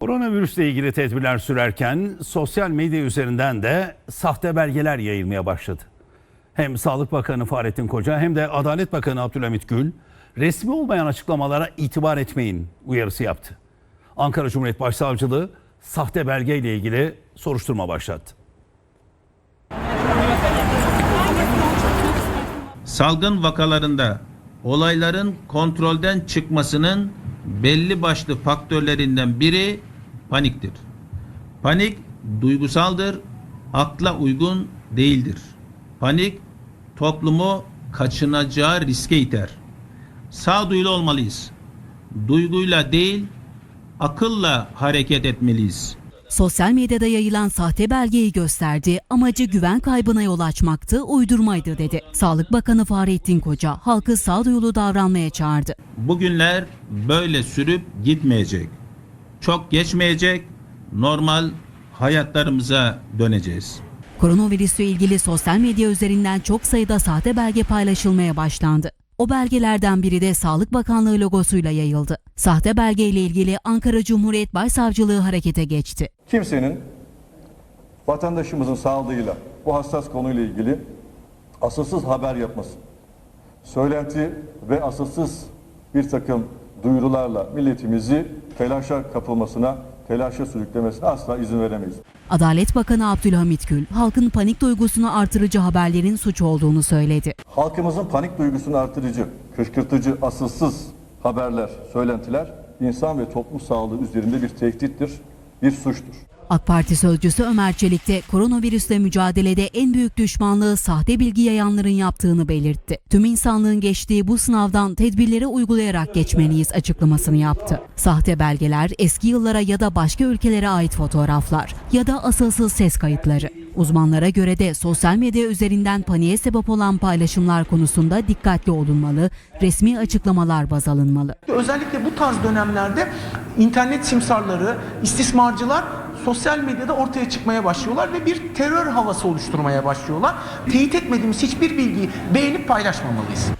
Koronavirüsle ilgili tedbirler sürerken sosyal medya üzerinden de sahte belgeler yayılmaya başladı. Hem Sağlık Bakanı Fahrettin Koca hem de Adalet Bakanı Abdülhamit Gül resmi olmayan açıklamalara itibar etmeyin uyarısı yaptı. Ankara Cumhuriyet Başsavcılığı sahte belgeyle ilgili soruşturma başlattı. salgın vakalarında olayların kontrolden çıkmasının belli başlı faktörlerinden biri paniktir. Panik duygusaldır, akla uygun değildir. Panik toplumu kaçınacağı riske iter. Sağduyulu olmalıyız. Duyguyla değil, akılla hareket etmeliyiz. Sosyal medyada yayılan sahte belgeyi gösterdi, amacı güven kaybına yol açmaktı, uydurmaydı dedi. Sağlık Bakanı Fahrettin Koca halkı sağduyulu davranmaya çağırdı. Bugünler böyle sürüp gitmeyecek. Çok geçmeyecek. Normal hayatlarımıza döneceğiz. Koronavirüsle ilgili sosyal medya üzerinden çok sayıda sahte belge paylaşılmaya başlandı. O belgelerden biri de Sağlık Bakanlığı logosuyla yayıldı. Sahte belgeyle ilgili Ankara Cumhuriyet Başsavcılığı harekete geçti. Kimsenin vatandaşımızın sağlığıyla bu hassas konuyla ilgili asılsız haber yapması, söylenti ve asılsız bir takım duyurularla milletimizi telaşa kapılmasına, telaşa sürüklemesine asla izin veremeyiz. Adalet Bakanı Abdülhamit Gül, halkın panik duygusunu artırıcı haberlerin suç olduğunu söyledi. Halkımızın panik duygusunu artırıcı, kışkırtıcı, asılsız haberler, söylentiler insan ve toplum sağlığı üzerinde bir tehdittir, bir suçtur. AK Parti sözcüsü Ömer Çelik de koronavirüsle mücadelede en büyük düşmanlığı sahte bilgi yayanların yaptığını belirtti. Tüm insanlığın geçtiği bu sınavdan tedbirleri uygulayarak geçmeliyiz açıklamasını yaptı. Sahte belgeler eski yıllara ya da başka ülkelere ait fotoğraflar ya da asılsız ses kayıtları. Uzmanlara göre de sosyal medya üzerinden paniğe sebep olan paylaşımlar konusunda dikkatli olunmalı, resmi açıklamalar baz alınmalı. Özellikle bu tarz dönemlerde internet simsarları, istismarcılar sosyal medyada ortaya çıkmaya başlıyorlar ve bir terör havası oluşturmaya başlıyorlar. Teyit etmediğimiz hiçbir bilgiyi beğenip paylaşmamalıyız.